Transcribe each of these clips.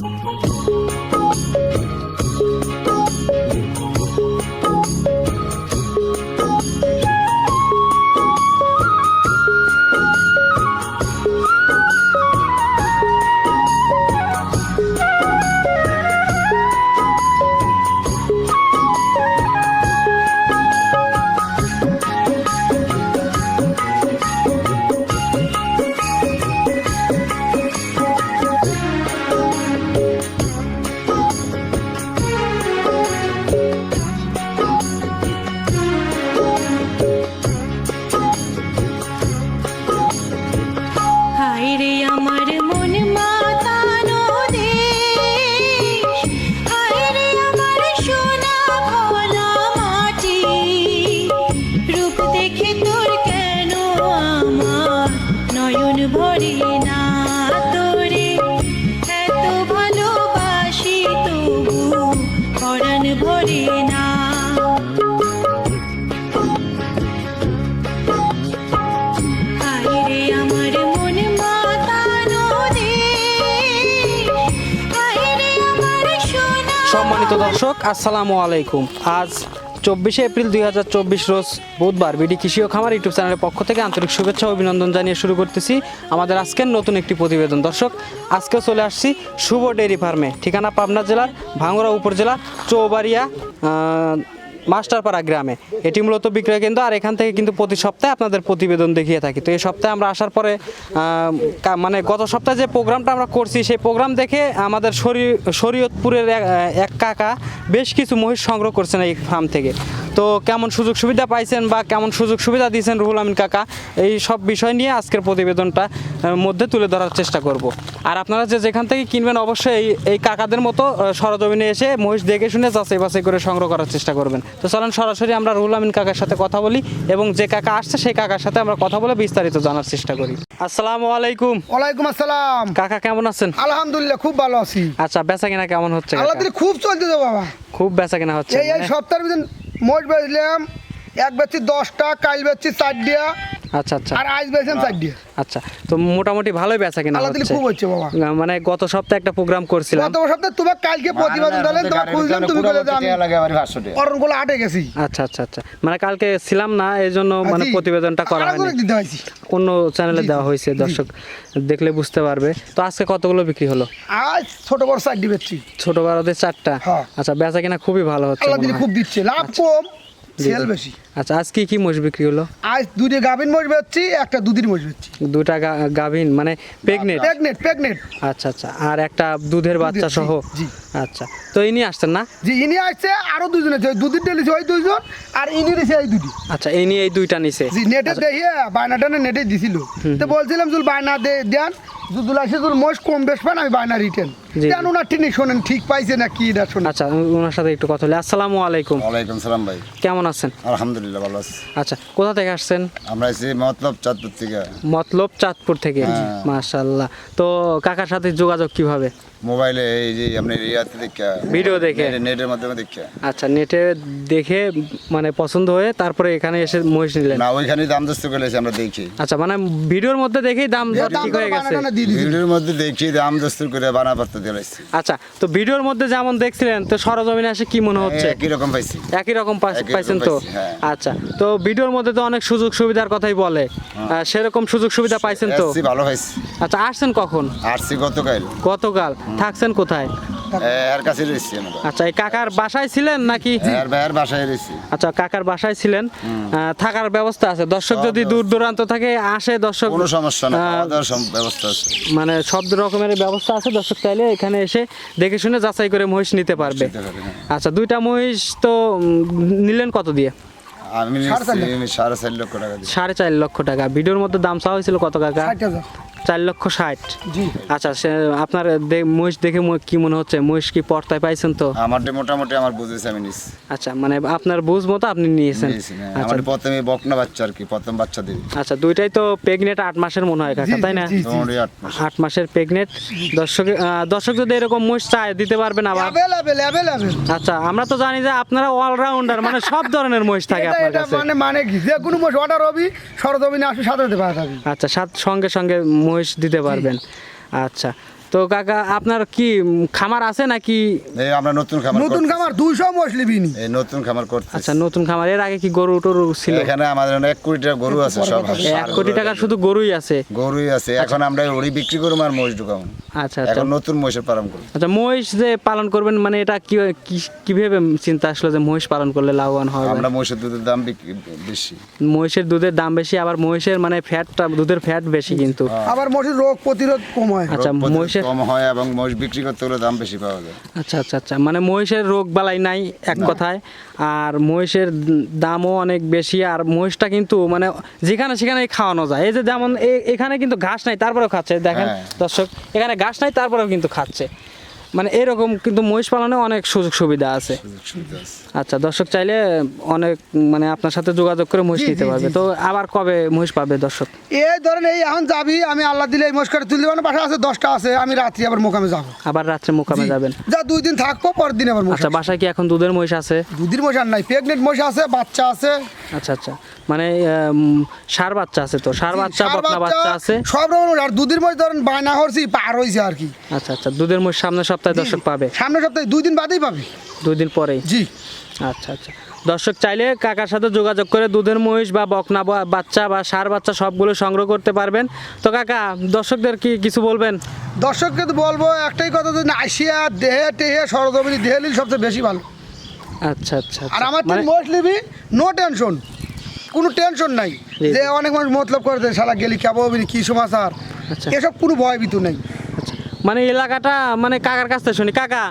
হায় দর্শক, আসসালামু আলাইকুম। আজ চব্বিশে এপ্রিল দুই হাজার চব্বিশ রোজ বুধবার বিডি কৃষি ও খামার ইউটিউব চ্যানেলের পক্ষ থেকে আন্তরিক শুভেচ্ছা অভিনন্দন জানিয়ে শুরু করতেছি আমাদের আজকের নতুন একটি প্রতিবেদন। দর্শক আজকে চলে আসছি শুভ ডেয়ারি ফার্মে। ঠিকানা পাবনা জেলার ভাঙ্গরা উপজেলা, চৌবাড়িয়া মাস্টারপাড়া গ্রামে। এটি মূলত বিক্রয় কেন্দ্র আর এখান থেকে কিন্তু প্রতি সপ্তাহে আপনাদের প্রতিবেদন দেখিয়ে থাকি। তো এই সপ্তাহে আমরা আসার পরে মানে গত সপ্তাহে যে প্রোগ্রামটা আমরা করছি, সেই প্রোগ্রাম দেখে আমাদের শরী- শরীয়তপুরের এক কাকা বেশ কিছু মহিষ সংগ্রহ করছেন এই ফার্ম থেকে। তো কেমন সুযোগ সুবিধা পাইছেন বা কেমন সুযোগ সুবিধা দিয়েছেন রুহুল আমিন কাকা এই সব বিষয় নিয়ে আজকের প্রতিবেদনটা মধ্যে তুলে ধরার চেষ্টা করব। আর আপনারা যে যেখান থেকে কিনবেন অবশ্যই এই কাকাদের মতো সরজমিনে এসে মহিষ দেখে শুনে যাচাই বাছাই করে সংগ্রহ করার চেষ্টা করবেন। তো চলেন সরাসরি আমরা রুহুল আমিন কাকার সাথে কথা বলি এবং যে কাকা আসছে সেই কাকার সাথে আমরা কথা বলে বিস্তারিত জানার চেষ্টা করি। আসসালামু আলাইকুম। ওয়ালাইকুম আসসালাম। কাকা কেমন আছেন? আলহামদুলিল্লাহ খুব ভালো আছি। আচ্ছা বেচা কিনা কেমন হচ্ছে আল্লাহ খুব চলতেছে বাবা। খুব বেচা কিনা হচ্ছে এই মানে? সপ্তাহের মোট বেচলাম এক বেচি দশটা কাল বেচি চার দিয়া আচ্ছা আচ্ছা। আর আজ আচ্ছা তো মোটামুটি ভালোই বেচা কিনা আল্লাহ দিলে খুব হচ্ছে বাবা। মানে গত সপ্তাহে একটা প্রোগ্রাম করছিলাম। গত সপ্তাহে কালকে প্রতিবেদন দিলেন তোমার খুঁজলাম তুমি বলে যে আমি অরণগুলো আটে গেছি। আচ্ছা আচ্ছা আচ্ছা। মানে কালকে ছিলাম না এই জন্য মানে প্রতিবেদনটা করা হয়নি। অন্য চ্যানেলে দেওয়া হয়েছে দর্শক দেখলে বুঝতে পারবে। তো আজকে কতগুলো বিক্রি হলো? আজ ছোট বড় বেচছি। ছোট বড়দের চারটা। হ্যাঁ। আচ্ছা বেচা কিনা খুবই ভালো হচ্ছে আল্লাহ দিলে খুব দিচ্ছে। লাভ কম। জি, সেল বেশি। আচ্ছা আজ কি কি মোষ বিক্রি হলো? আজ দুটো গাভিন মোষ বেচছি একটা দুধের মোষ বেচছি দুটা গাভীন মানে প্রেগনেন্ট? আচ্ছা আচ্ছা আর একটা দুধের বাচ্চা সহ? জি। আচ্ছা তো ইনি আসছেন না? যে ইনি আসছে আরও দুজন আছে ডেলিছে ওই দুইজন আর ইনি দিছে এই দুটি আচ্ছা ইনি এই দুইটা নিছে। জি নেটে দেখিয়ে বায়নাটা নেটে দিছিল। তো বলছিলাম জুল বায়না দে দেন আসে জুল মোষ কম বেশ পান আমি বায়না রিটেন কেন ওনার টিনি শোনেন ঠিক পাইছে না কি না শোনেন। আচ্ছা ওনার সাথে একটু কথা হলে আসসালামু আলাইকুম। ওয়ালাইকুম সালাম ভাই। কেমন আছেন? আলহামদুলিল্লাহ ভালো আছি। আচ্ছা কোথা থেকে আসছেন? আমরা এসে মতলব চাঁদপুর থেকে। মতলব চাঁদপুর থেকে। হ্যাঁ। মাশাল্লাহ তো কাকার সাথে যোগাযোগ কীভাবে? মোবাইলে এই যে আপনি ইয়াতে দেখে ভিডিও দেখে? নেটের মাধ্যমে দেখে। আচ্ছা নেটে দেখে মানে পছন্দ হয়ে তারপরে এখানে এসে মহিষ নিলেন? না ওইখানে দাম দস্ত করে এসে আমরা দেখি। আচ্ছা মানে ভিডিওর মধ্যে দেখেই দাম দর ঠিক হয়ে গেছে। ভিডিওর মধ্যে দেখি দাম দস্তুর করে বানা পাত্র দিয়ে এসেছি আচ্ছা তো ভিডিওর মধ্যে যেমন দেখছিলেন তো সরজমিনে এসে কি মনে হচ্ছে? একই রকম পাইছি। একই রকম পাইছেন তো? হ্যাঁ। আচ্ছা তো ভিডিওর মধ্যে তো অনেক সুযোগ সুবিধার কথাই বলে। সেরকম সুযোগ সুবিধা পাইছেন তো? ভালো পাইছি। আচ্ছা আসছেন কখন? আসছি গতকাল। গতকাল। থাকছেন কোথায়? এর কাছে রয়েছি আমরা। আচ্ছা এই কাকার বাসায় ছিলেন নাকি? এর ভাইয়ের বাসায় রয়েছি। আচ্ছা কাকার বাসায় ছিলেন। থাকার ব্যবস্থা আছে। দর্শক যদি দূর দূরান্ত থেকে আসে দর্শক। কোনো সমস্যা না ব্যবস্থা আছে। মানে সব রকমের ব্যবস্থা আছে। দর্শক চাইলে এখানে এসে দেখে শুনে যাচাই করে মহিষ নিতে পারবে। হ্যাঁ। আচ্ছা দুইটা মহিষ তো নিলেন কত দিয়ে? আমি সাড়ে চার লক্ষ। টাকা সাড়ে চার লক্ষ টাকা। ভিডিওর মধ্যে দাম চাওয়া হয়েছিল কত হাজার। চার লক্ষ ষাট। আচ্ছা সে আপনার মহিষ দেখে কি মনে হচ্ছে? মহিষ কি পর্তায় পাইছেন তো? আমার মোটামুটি আমার বুঝেছে আমি নিচ্ছি আচ্ছা মানে আপনার বুঝ মতো আপনি নিয়েছেন। হ্যাঁ। আচ্ছা। আমার প্রথমে বকনা বাচ্চা আর কি প্রথম বাচ্চা আচ্ছা দুইটাই তো প্রেগনেট আট মাসের মনে হয় কাকা তাই না? আট মাসের। প্রেগনেট দর্শক দর্শক যদি এরকম মহিষ চায় দিতে পারবেন আবার অ্যাভেলেবেল অ্যাভেলেবেল আচ্ছা আমরা তো জানি যে আপনারা অলরাউন্ডার মানে সব ধরনের মহিষ থাকে আপনার কাছে। মানে মানে যে কোনো মোষ অর্ডার হবি সরজমিনে আসবে সাথে দিতে পারবি আচ্ছা সাথ সঙ্গে সঙ্গে মহিষ দিতে পারবেন। আচ্ছা। তো কাকা আপনার কি খামার আছে নাকি? এই আমরা নতুন খামার নতুন খামার দুইশো মোষ লিবিনি এই নতুন খামার করতে আচ্ছা নতুন খামার। এর আগে কি গরু টরু ছিল? এখানে আমাদের এক কোটি টাকা গরু আছে সব এক কোটি টাকার শুধু গরুই আছে? গরুই আছে। এখন আমরা ওড়ি বিক্রি করব আর মহিষ ঢুকাবো আচ্ছা আচ্ছা। এখন নতুন মহিষের পালন করব আচ্ছা মহিষ যে পালন করবেন মানে এটা কি কি- কীভাবে চিন্তা আসলো যে মহিষ পালন করলে লাভবান হবে? আমরা মহিষের দুধের দাম বিক্রি বেশি। মহিষের দুধের দাম বেশি আবার মহিষের মানে ফ্যাটটা দুধের ফ্যাট বেশি কিন্তু। আবার মোষের রোগ প্রতিরোধ কম হয়। আচ্ছা প্রতিরোধ মহিষের কম হয় এবং মহিষ বিক্রি করতে হলে দাম বেশি পাওয়া যায়। আচ্ছা আচ্ছা আচ্ছা। মানে মহিষের রোগ বালাই নাই এক কথায়। আর মহিষের দামও অনেক বেশি। আর মহিষটা কিন্তু মানে যেখানে সেখানে খাওয়ানো যায়। এই যে যেমন এখানে কিন্তু ঘাস নাই তারপরেও খাচ্ছে। দেখেন হ্যাঁ। দর্শক এখানে ঘাস নাই তারপরেও কিন্তু খাচ্ছে। মানে এরকম কিন্তু মহিষ পালনে অনেক সুযোগ সুবিধা আছে। সুযোগ সুবিধা আছে। আচ্ছা দর্শক চাইলে অনেক মানে আপনার সাথে যোগাযোগ করে মহিষ নিতে পারবে। তো আবার কবে মহিষ পাবে দর্শক? এই ধরেন এই এখন যাবি আমি আল্লাহ দিলে এই মোষ করে তুলতে পারেন বাসা আছে দশটা আছে আমি রাত্রি আবার মোকামে যাব। আবার রাত্রে মোকামে যাবেন? যা দুই দিন থাকব পরের দিন আবার আচ্ছা বাসায় কি এখন দুধের মহিষ আছে? দুদিন মোষ আর নাই প্রেগনেন্ট মোষ আছে বাচ্চা আছে। আচ্ছা আচ্ছা মানে সার বাচ্চা আছে তো? সার বাচ্চা বকনা বাচ্চা আছে? সব রকম। আর দুদিন মোষ ধরেন বায়না করছি পার হয়েছে আর কি। আচ্ছা আচ্ছা দুধের মহিষ সামনের সপ্তাহে দর্শক পাবে? সামনের সপ্তাহে দুই দিন বাদেই পাবি। দুই দিন পরেই? জি। আচ্ছা আচ্ছা। দর্শক চাইলে কাকার সাথে যোগাযোগ করে দুধের মহিষ বা বকনা বাচ্চা বা সার বাচ্চা সবগুলো সংগ্রহ করতে পারবেন। তো কাকা দর্শকদের কি কিছু বলবেন? দর্শককে তো বলব একটাই কথা যে আসিয়া দেহে টেহে সরজমিনি দেহে নিলে সবচেয়ে বেশি ভালো। আচ্ছা আচ্ছা আর আচ্ছা। আমার মানে তিন মোষ নিবি নো টেনশন কোনো টেনশন নাই। যে অনেক মানুষ মতলব করে দেয় শালা গেলি খাব কি সমাচার আচ্ছা। এসব কোনো ভয় ভীতু নেই। আচ্ছা। মানে এলাকাটা মানে কাকার কাছ থেকে শুনি। কাকা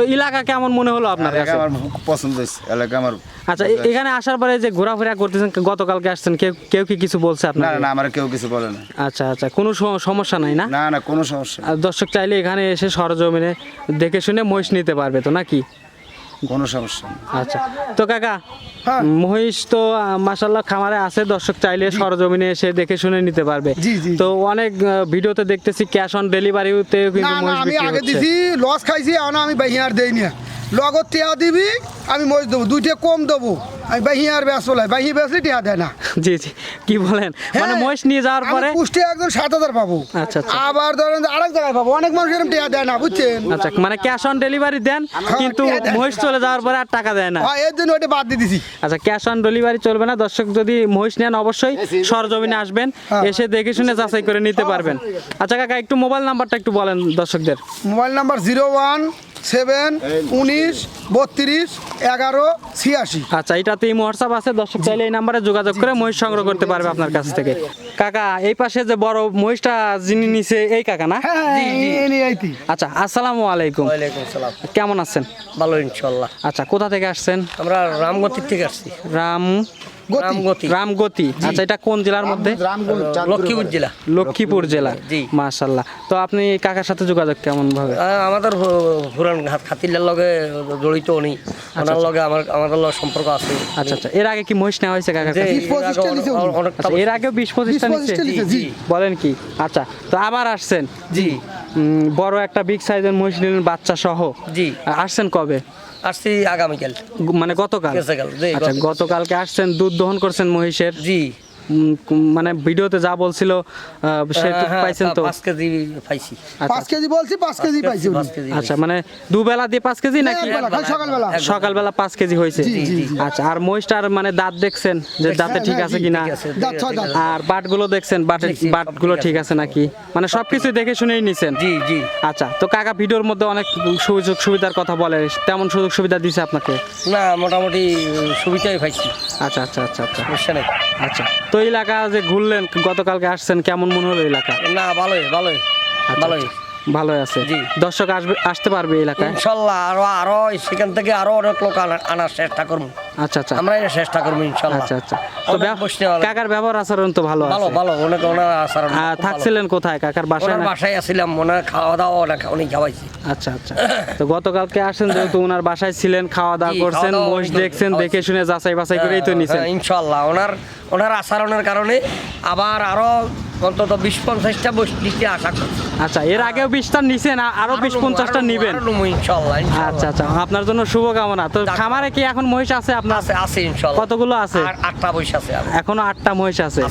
তো এলাকা কেমন মনে হলো আপনার কাছে? আমার পছন্দ হয়েছে এলাকা আমার আচ্ছা এখানে আসার পরে যে ঘোরাফেরা করতেছেন গতকালকে আসছেন কেউ কেউ কি কিছু বলছে আপনার না না আমার কেউ কিছু বলে না। আচ্ছা আচ্ছা কোনো সমস্যা নাই না? না না কোনো সমস্যা দর্শক চাইলে এখানে এসে সরজমিনে দেখে শুনে মহিষ নিতে পারবে তো নাকি? কোনো সমস্যা নেই। আচ্ছা। তো কাকা হ্যাঁ। মহিষ তো মাসাল্লাহ খামারে আছে দর্শক চাইলে সরজমিনে এসে দেখে শুনে নিতে পারবে। তো অনেক ভিডিওতে দেখতেছি ক্যাশ অন ডেলিভারিতে কিন্তু মহিষ আমি আগে দিছি লস খাইছি এখন আমি বাইহার দেই না। লগত টিয়া দিবি আমি মহিষ দেবো দুইটা কম দেবো। আমি বাহিয়ার ব্যাস বলাই বাহি বেসলে টিয়া দেয় না। জি জি কি বলেন? মানে হ্যাঁ, মহিষ নিয়ে যাওয়ার পরে? কুষ্টিয়া একজন সাত হাজার পাবো। আচ্ছা, আচ্ছা। আবার ধরেন আরেক জায়গায় পাবো অনেক মানুষ এরকম টিয়া দেয় না বুঝছেন? আচ্ছা মানে ক্যাশ অন ডেলিভারি দেন কিন্তু মহিষ চলে যাওয়ার পরে আর টাকা দেয় না। হ্যাঁ এর জন্য ওইটা বাদ দিয়ে দিছি। আচ্ছা ক্যাশ অন ডেলিভারি চলবে না। দর্শক যদি মহিষ নেন অবশ্যই সরজমিনে আসবেন হ্যাঁ। এসে দেখে শুনে যাচাই করে নিতে পারবেন। আচ্ছা কাকা একটু মোবাইল নাম্বারটা একটু বলেন দর্শকদের। Mobile number zero one seven উনিশ বত্রিশ এগারো ছিয়াশি। আচ্ছা এটাতে এই হোয়াটসঅ্যাপ আছে দর্শক চাইলে এই নাম্বারে যোগাযোগ করে মহিষ সংগ্রহ করতে পারবে আপনার কাছ থেকে। কাকা এই পাশে যে বড় মহিষটা যিনি নিছে এই কাকা না? হ্যাঁ আইতি। আচ্ছা আসসালামু আলাইকুম। কেমন আছেন? ভালো ইনশাল্লাহ আচ্ছা কোথা থেকে আসছেন? আমরা রামগতির থেকে আসছি। রাম রামগতি। রামগতি। আচ্ছা এটা কোন জেলার মধ্যে? লক্ষ্মীপুর জেলা। লক্ষ্মীপুর জেলা। জি। মাশাল্লাহ। তো আপনি কাকার সাথে যোগাযোগ কেমন ভাবে আমাদের হুরান ঘাট লগে জড়িত উনি। ওনার লগে আমার আমাদের লগে সম্পর্ক আছে। আচ্ছা আচ্ছা। এর আগে কি মহিষ নেওয়া হয়েছে কাকার কাছে? এর আগে আচ্ছা বিশ পঁচিশটা নিচ্ছে। বলেন কি? আচ্ছা তো আবার আসছেন? জি। বড় একটা বিগ সাইজের মহিষ নিলেন বাচ্চা সহ জি। আসছেন কবে? আসছি আগামীকাল। মানে গতকাল? আচ্ছা গতকাল। গতকালকে আসছেন দুধ দহন করছেন মহিষের? জি। মানে ভিডিওতে যা বলছিল সেটুকু হ্যাঁ, পাইছেন তো পাঁচ কেজি পাইছি। আচ্ছা, পাঁচ কেজি বলছি পাঁচ কেজি পাইছি আচ্ছা মানে দুবেলা দিয়ে পাঁচ কেজি নাকি? সকালবেলা। সকালবেলা পাঁচ কেজি হয়েছে? জি, জি, জি। আচ্ছা আর মহিষটার মানে দাঁত দেখছেন যে দাঁতে ঠিক হ্যাঁ, আছে কিনা। আর বাটগুলো দেখছেন? বাটের বাটগুলো ঠিক। আছে নাকি? মানে সবকিছু দেখে শুনেই নিছেন? জি জি। আচ্ছা তো কাকা ভিডিওর মধ্যে অনেক সুযোগ সুবিধার কথা বলে তেমন সুযোগ সুবিধা দিছে আপনাকে? না মোটামুটি সুবিধাই পাইছি। আচ্ছা আচ্ছা আচ্ছা আচ্ছা। সমস্যা নেই। আচ্ছা। তো এলাকা যে ঘুরলেন গতকালকে আসছেন কেমন মনে হলো এলাকা? না ভালোই ভালোই আচ্ছা, ভালোই। ভালোই আছে। দর্শক আসবে আসতে পারবে এলাকায়? ইনশাল্লাহ আরও আরও সেখান থেকে আরও অনেক লোক আনার চেষ্টা করব। আচ্ছা আচ্ছা। আমরা চেষ্টা করব ইনশাল্লাহ। আচ্ছা আচ্ছা। তো। কাকার ব্যবহার আচরণ তো ভালো ভালো ভালো অনেক ওনার আচরণ ভালো। থাকছিলেন কোথায়? কাকার বাসায় না বাসায় আসছিলাম মনে হয় খাওয়া দাওয়া অনেক অনেক খাওয়াইছি। আচ্ছা আচ্ছা। তো গতকালকে আসেন যেহেতু ওনার বাসায় ছিলেন খাওয়া দাওয়া করছেন মহিষ দেখছেন দেখে শুনে যাচাই বাছাই করেই তো নিছেন। হ্যাঁ, ইনশাল্লাহ ওনার ওনার আচরণের কারণে আবার আরও অন্তত বিশ পঞ্চাশটা বস দিতে আশা করছি। আচ্ছা এর আগেও বিশটা নিছেন আরও বিশ পঞ্চাশটা নিবেন? আচ্ছা আচ্ছা আপনার জন্য শুভকামনা। তো। খামারে কি এখন মহিষ আছে আপনার? আছে আছে কতগুলো আছে? আটটা বৈশ আছে। এখনও আটটা মহিষ আছে।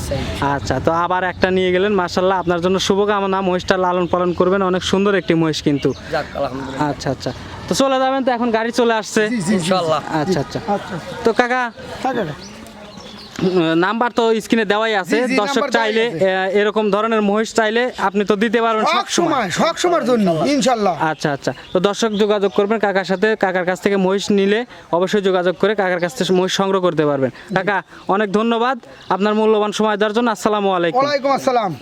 আচ্ছা তো আবার একটা নিয়ে গেলেন মার্শাল্লাহ আপনার জন্য শুভকামনা। মহিষটা লালন পালন করবেন অনেক সুন্দর একটি মহিষ কিন্তু। আচ্ছা আচ্ছা তো চলে যাবেন তো এখন গাড়ি চলে আসছে। ইনশাল্লাহ আচ্ছা আচ্ছা আচ্ছা। তো কাকা নাম্বার তো স্ক্রিনে দেওয়াই আছে। দর্শক চাইলে এরকম ধরনের মহিষ চাইলে আপনি তো দিতে পারবেন সব সময় সব সময়ের জন্য ইনশাআল্লাহ আচ্ছা আচ্ছা। তো দর্শক যোগাযোগ করবেন কাকার সাথে কাকার কাছ থেকে মহিষ নিলে অবশ্যই যোগাযোগ করে কাকার কাছ থেকে মহিষ সংগ্রহ করতে পারবেন। কাকা অনেক ধন্যবাদ আপনার মূল্যবান সময় দেওয়ার জন্য। আসসালামু আলাইকুম। ওয়ালাইকুম আসসালাম।